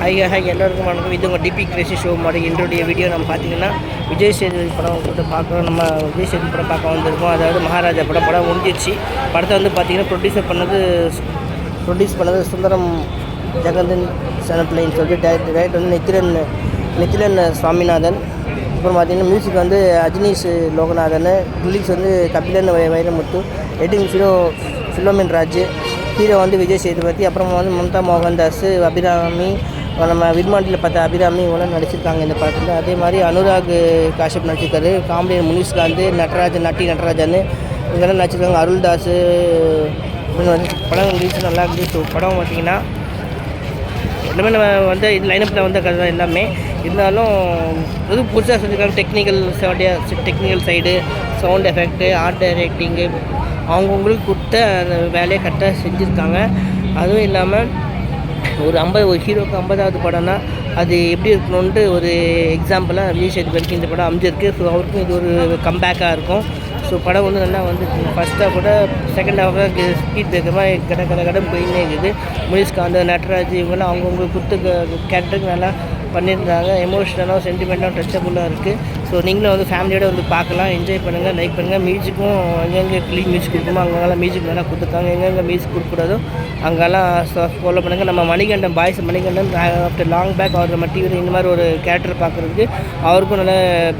High hi எல்லோருக்கும் வணக்கம். இது உங்கள் டிபி கிரேசி ஷோ மாதிரி என்னுடைய வீடியோ நம்ம பார்த்தீங்கன்னா விஜய் சேதுபதி படம் கூட பார்க்குறோம் நம்ம விஜய் சேதுபதி படம் பார்க்க வந்திருக்கோம். அதாவது மகாராஜா படம் படம் முடிஞ்சிச்சு படத்தை வந்து பார்த்தீங்கன்னா ப்ரொடியூசர் பண்ணது ப்ரொடியூஸ் பண்ணது சுந்தரம் ஜெகந்தன் சனப்பிள்ளைன்னு சொல்லிட்டு டேரக்டர் டேரக்டர் வந்து நித்திரன் நித்திலன் சுவாமிநாதன். அப்புறம் பார்த்தீங்கன்னா மியூசிக் வந்து அஜினீஷ் லோகநாதன் லிரிக்ஸ் வந்து கபிலன் வை- வைரமுத்து எட்டிங் ஃபிலோ ஃபிலோமின் ராஜ் ஹீரோ வந்து விஜய் சேதுபதி அப்புறம் வந்து மம்தா மோகன்தாஸ் அபிராமி நம்ம விருமாண்டியில் பார்த்த அபிராமி இவங்களாம் நடிச்சிருக்காங்க இந்த படத்தில். அதே மாதிரி அனுராக் காஷ்யப் நடிச்சிருக்காரு. காமெடியன் முனிஷ்காந்த் நடராஜன் நட்டி நடராஜன் இவங்கெல்லாம் நடிச்சிருக்காங்க. அருள்தாஸ் இவங்க வந்து படம் ரிலீஸ் நல்லா இருந்துச்சு. படம் பார்த்தீங்கன்னா எல்லாமே நம்ம வந்து இது லைனப்பில் வந்த கதை தான் எல்லாமே. இருந்தாலும் இது புதுசாக செஞ்சுருக்காங்க technical சவுண்டியா technical side sound effect art directing அவங்கவுங்களுக்கு கொடுத்த அந்த வேலையை கரெக்டாக செஞ்சுருக்காங்க. அதுவும் இல்லாமல் ஒரு ஐம்பது ஒரு ஹீரோக்கு ஐம்பதாவது படம்னா அது எப்படி இருக்கணுன்ட்டு ஒரு எக்ஸாம்பிளாக விஜய் சேதுபதிக்கு இந்த படம் அமைஞ்சிருக்கு. ஸோ அவருக்கும் இது ஒரு கம்பேக்காக இருக்கும். ஸோ படம் வந்து நல்லா வந்து ஃபஸ்ட் ஹாஃப் கூட செகண்ட் ஹாஃபாக ஸ்பீட் பிரேக்கர் மாதிரி கட கட கடன் போயின்னே இருக்குது. முனிஷ்காந்த் நட்ராஜ் இவங்கெல்லாம் அவங்கவுங்க கொடுத்த கேரக்டருக்கு நல்லா பண்ணியிருந்தாங்க. எமோஷ்னலாக சென்டிமெண்ட்டாக டச்சபுளாக இருக்குது ஸோ நீங்களும் வந்து ஃபேமிலியோட வந்து பார்க்கலாம். என்ஜாய் பண்ணுங்கள் லைக் பண்ணுங்கள் மியூசிக்கும் எங்கெங்கே க்ளீன் மியூசிக் கொடுக்குமோ அங்கெல்லாம் மியூசிக் நல்லா கொடுத்துருக்காங்க. எங்கெங்கே மியூசிக் கொடுக்கூடாதோ அங்கெல்லாம் ஃபாலோ பண்ணுங்கள் நம்ம Manikandan boys Manikandan after long back அவர் நம்ம டிவியில் இந்த மாதிரி ஒரு கேரக்டர் பார்க்குறதுக்கு அவருக்கும் நல்ல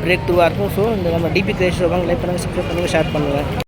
பிரேக் த்ரூவாக இருக்கும். ஸோ இந்த நம்ம டிபி கிரேஷ் வாங்க லைக் பண்ணுங்கள் சப்ஸ்கிரைப் பண்ணுங்கள் ஷேர் பண்ணுங்கள்